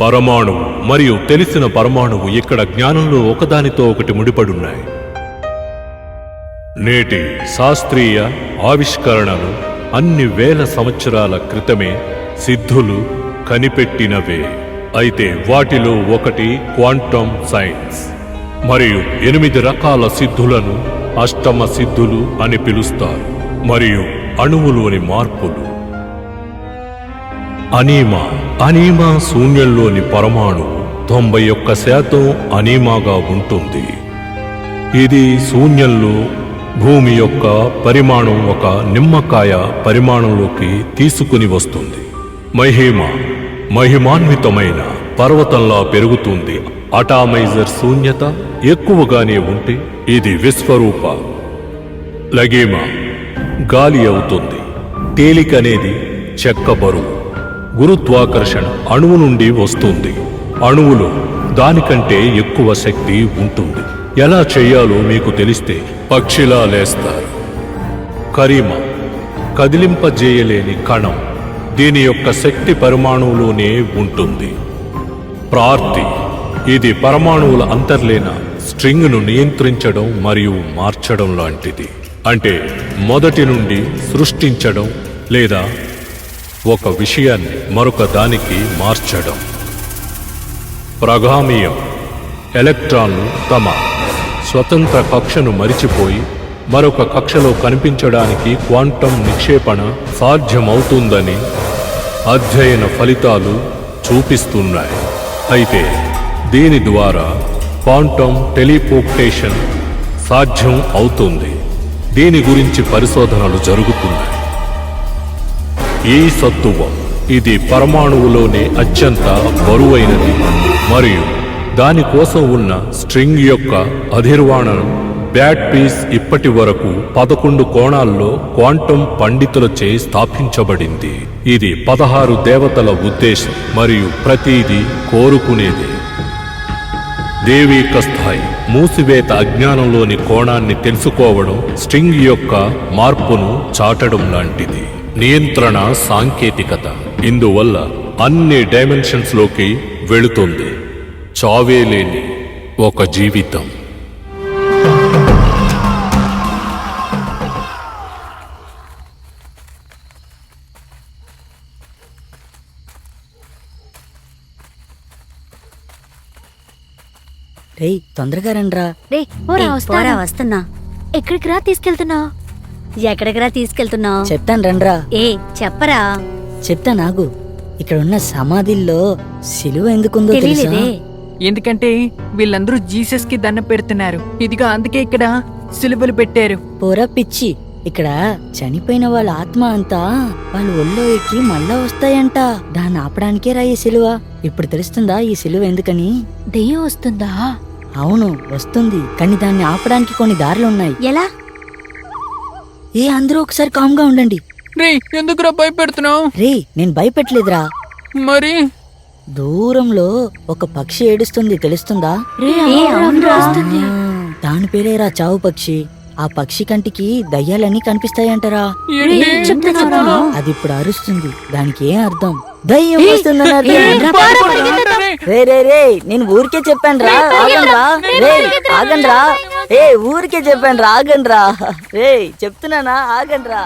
పరమాణువు మరియు తెలిసిన పరమాణువు ఇక్కడ జ్ఞానంలో ఒకదానితో ఒకటి ముడిపడున్నాయి. నేటి శాస్త్రీయ ఆవిష్కరణలు అన్ని వేల సంవత్సరాల క్రితమే సిద్ధులు కనిపెట్టినవే. అయితే వాటిలో ఒకటి క్వాంటమ్ సైన్స్ మరియు ఎనిమిది రకాల సిద్ధులను అష్టమ సిద్ధులు అని పిలుస్తారు. మరియు అణువులోని మార్పులు అనీమా. అనీమా శూన్యంలోని పరమాణువు తొంభై ఒక్క శాతం అనీమాగా ఉంటుంది. ఇది శూన్యంలో భూమి యొక్క పరిమాణం ఒక నిమ్మకాయ పరిమాణంలోకి తీసుకుని వస్తుంది. మహిమ మహిమాన్వితమైన పర్వతంలా పెరుగుతుంది. అటామైజర్ శూన్యత ఎక్కువగానే ఉంటే ఇది విశ్వరూప. లగేమ గాలి అవుతుంది. తేలికనేది చెక్క బరువు. గురుత్వాకర్షణ అణువు నుండి వస్తుంది. అణువులో దానికంటే ఎక్కువ శక్తి ఉంటుంది. ఎలా చేయాలో మీకు తెలిస్తే పక్షిలా లేస్తారు. కరీమ కదిలింపజేయలేని కణం దీని యొక్క శక్తి పరమాణువులోనే ఉంటుంది. ప్రార్థి ఇది పరమాణువుల అంతర్లేన స్ట్రింగ్ను నియంత్రించడం మరియు మార్చడం లాంటిది. అంటే మొదటి నుండి సృష్టించడం లేదా ఒక విషయాన్ని మరొక దానికి మార్చడం. ప్రగామీయం. ఎలక్ట్రాన్లు తమ స్వతంత్ర కక్షను మరిచిపోయి మరొక కక్షలో కనిపించడానికి క్వాంటం నిక్షేపణ సాధ్యమవుతుందని అధ్యయన ఫలితాలు చూపిస్తున్నాయి. అయితే దీని ద్వారా క్వాంటం టెలిపోర్టేషన్ సాధ్యం అవుతుంది. దీని గురించి పరిశోధనలు జరుగుతున్నాయి. ఈ సత్తువం? ఇది పరమాణువులోనే అత్యంత బరువైనది. మరియు దానికోసం ఉన్న స్ట్రింగ్ యొక్క అధిర్వాణం బ్యాట్ పీస్ ఇప్పటి వరకు పదకొండు కోణాల్లో క్వాంటం పండితులచే స్థాపించబడింది. ఇది పదహారు దేవతల ఉద్దేశం మరియు ప్రతిదీ కోరుకునేది. దేవీక స్థాయి మూసివేత అజ్ఞానంలోని కోణాన్ని తెలుసుకోవడం స్ట్రింగ్ యొక్క మార్పును చాటడం లాంటిది. నియంత్రణ సాంకేతికత. ఇందువల్ల అన్ని డైమెన్షన్స్లోకి వెళుతుంది. చావే లేని ఒక జీవితం. రేయ్ తొందరగా రండ్రా. రే పోరా వస్తున్నా. ఎక్కడికి రా తీసుకెళ్తున్నావు ఎక్కడికరా తీసుకెళ్తున్నావు? చెప్తాను రండ్రా. ఏ చెప్పరా. చెప్తా నాగు ఇక్కడ ఉన్న సమాధిల్లో సిలువ ఎందుకుందో తెలుసా? తెలియలేదే ఎందుకంటే వీళ్ళందరూ జీసస్కి దండం పెడుతున్నారు. ఇదిగా అందుకే ఇక్కడ సిలువలు పెట్టారు. పోరా పిచ్చి. ఇక్కడ చనిపోయిన వాళ్ళ ఆత్మ అంతా వాళ్ళ ఒళ్ళో ఎక్కి మళ్ళా వస్తాయంట. దాన్ని ఆపడానికే రా ఈ సిలువ. ఇప్పుడు తెలుస్తుందా ఈ సిలువ ఎందుకని? దెయ్యం వస్తుందా? అవును వస్తుంది. కానీ దాన్ని ఆపడానికి కొన్ని దారులు ఉన్నాయి ఎలా? ఏ అందరూ ఒకసారి కామ్గా ఉండండి. రే ఎందుకురా భయపెడుతున్నావు? రే నేను భయపెట్టలేదురా. మరి? దూరంలో ఒక పక్షి ఏడుస్తుంది తెలుస్తుందా? దాని పేరేరా చావు పక్షి. ఆ పక్షి కంటికి దయ్యాలన్నీ కనిపిస్తాయంటరా? అది ఇప్పుడు అరుస్తుంది. దానికి ఏం అర్థం? దయ్యం వస్తుందని అర్థం. ఏ, పారిపోరా, రే. రే రే నేను ఊరికే చెప్పాను రా రా రే ఆగండి రా ఏ ఊరికే చెప్పాను రా ఆగండి రా రే చెప్తున్నానా? ఆగండి రా